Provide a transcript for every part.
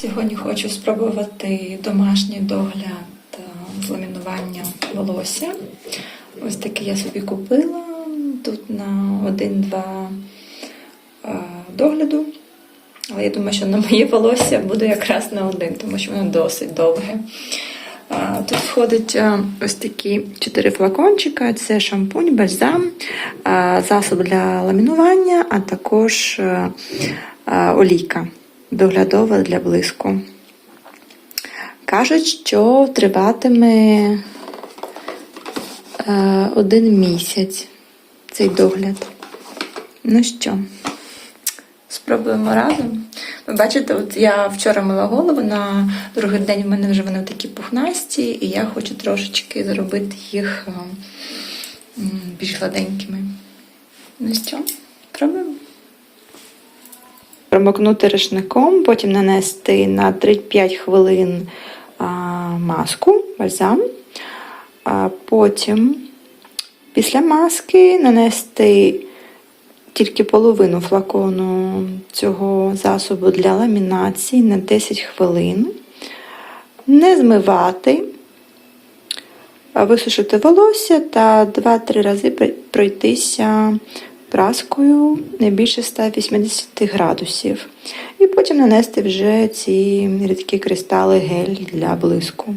Сьогодні хочу спробувати домашній догляд е, з ламінуванням волосся. Ось такий я собі купила тут на один-два е, догляду. Але я думаю, що на моє волосся буде якраз на один, тому що воно досить довге. Тут входить е, ось такі чотири флакончика: це шампунь, бальзам, е, засоб для ламінування, а також е, е, олійка доглядова для блиску. Кажуть, що триватиме е, один місяць цей догляд. Ну що, спробуємо разом. Ви бачите, от я вчора мила голову, на другий день в мене вже вони такі пухнасті, і я хочу трошечки зробити їх е, більш гладенькими. Ну що, пробуємо. Промокнути рушником, потім нанести на 3-5 хвилин маску, бальзам. Потім після маски нанести тільки половину флакону цього засобу для ламінації на 10 хвилин. Не змивати, висушити волосся та 2-3 рази пройтися праскою не більше 180 градусів. І потім нанести вже ці рідкі кристали гель для блиску.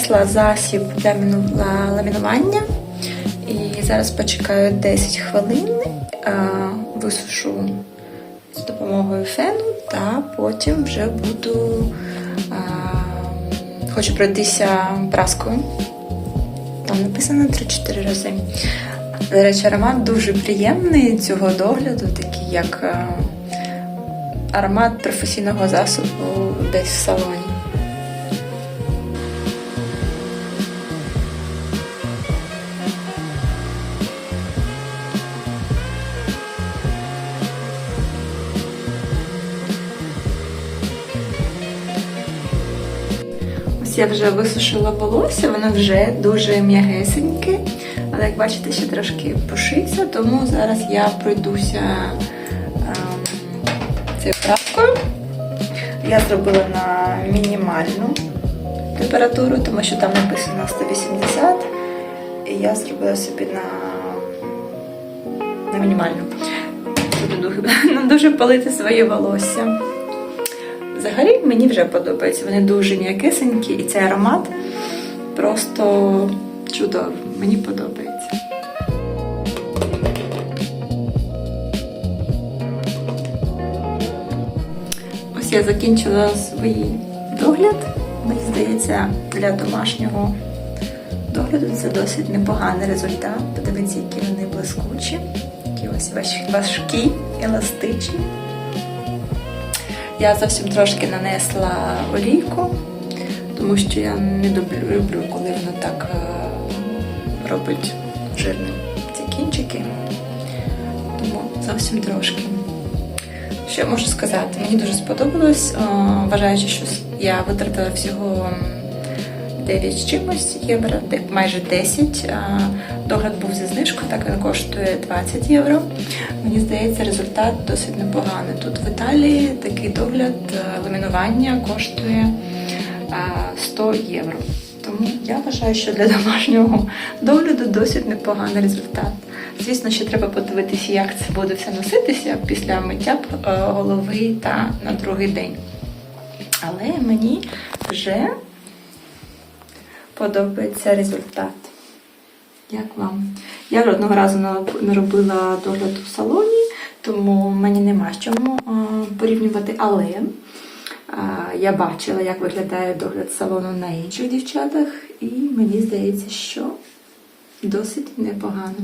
Нанесла засіб для міну- ламінування і зараз почекаю 10 хвилин, висушу з допомогою фену, та потім вже буду хочу пройтися праскою. Там написано 3-4 рази. До речі, аромат дуже приємний цього догляду, такий як аромат професійного засобу десь в салоні. Я вже висушила волосся, воно вже дуже м'ягесеньке, але як бачите, ще трошки пушиться, тому зараз я пройдуся ем, цією праскою. Я зробила на мінімальну температуру, тому що там написано 180, і я зробила собі на, на мінімальну. Буду дуже палити своє волосся. Взагалі мені вже подобається. Вони дуже м'якисенькі, і цей аромат просто чудовий. Мені подобається. Ось я закінчила свій догляд. Мені здається, для домашнього догляду це досить непоганий результат. Подивіться, які вони блискучі, які ось важкі, еластичні. Я зовсім трошки нанесла олійку, тому що я не люблю, коли воно так е, робить жирним ці кінчики. Тому зовсім трошки. Що я можу сказати? Мені дуже сподобалось, е, вважаючи, що я витратила всього 9 з чимось євро, майже 10. Догляд був зі знижкою, так він коштує 20 євро. Мені здається, результат досить непоганий. Тут в Італії такий догляд е, ламінування коштує 100 євро. Тому я вважаю, що для домашнього догляду досить непоганий результат. Звісно, ще треба подивитися, як це буде все носитися після миття е, голови та на другий день. Але мені вже подобається результат. Як вам? Я жодного одного разу не робила догляд у салоні, Тому мені нема з чому порівнювати, але я бачила, як виглядає догляд салону на інших дівчатах, і мені здається, що досить непогано.